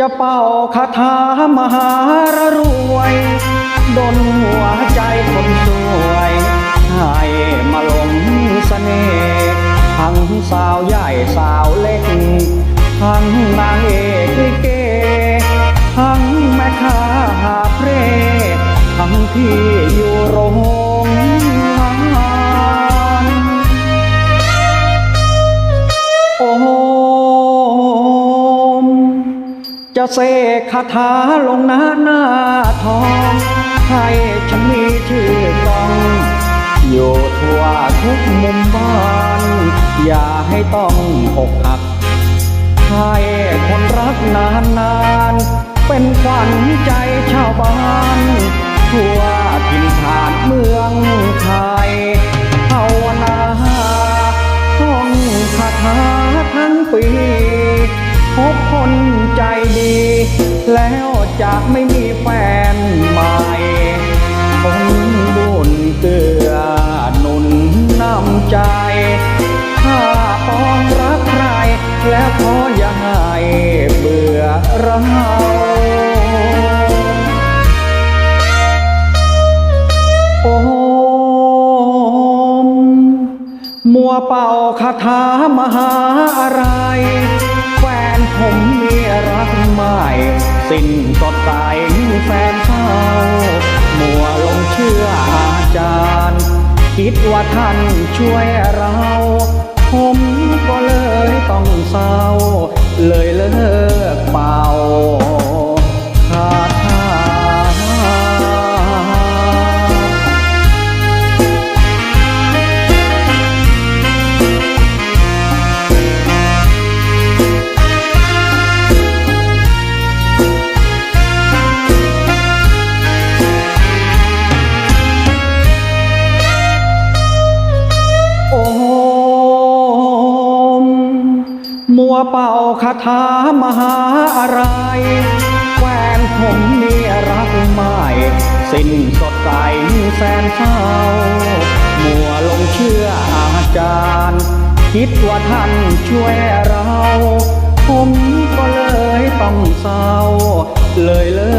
จะเป่าคาถามหารรวยดนหัวใจคนสวย ให้มาหลงเสน่ห์ทั้งสาวใหญ่สาวเล็ก ทั้งนางเอกลิเก ทั้งแม่ค้าหาเพรทั้งที่ จะเสกคาถาลงหน้าหน้าทอง ให้ฉันมีชื่อกองอยู่ทั่วทุกมุมบ้าน อย่าให้ต้องอกหัก ให้คนรักนานนานเป็นขวัญใจชาวบ้าน ทั่วถิ่นฐานเมือง เป่าคาถามหาอะไร แฟนผมมีรักใหม่ สิ้นสดใสแฟนเศร้า มัวลงเชื่ออาจารย์ คิดว่าท่านช่วยเรา เป่าคาถามหาอะไรแฟนผมมีรักใหม่สิ้นสดใสแสนเศร้า มัวลงเชื่ออาจารย์ คิดว่าท่านช่วยเรา ผมก็เลยต้องเศร้า เลยเลย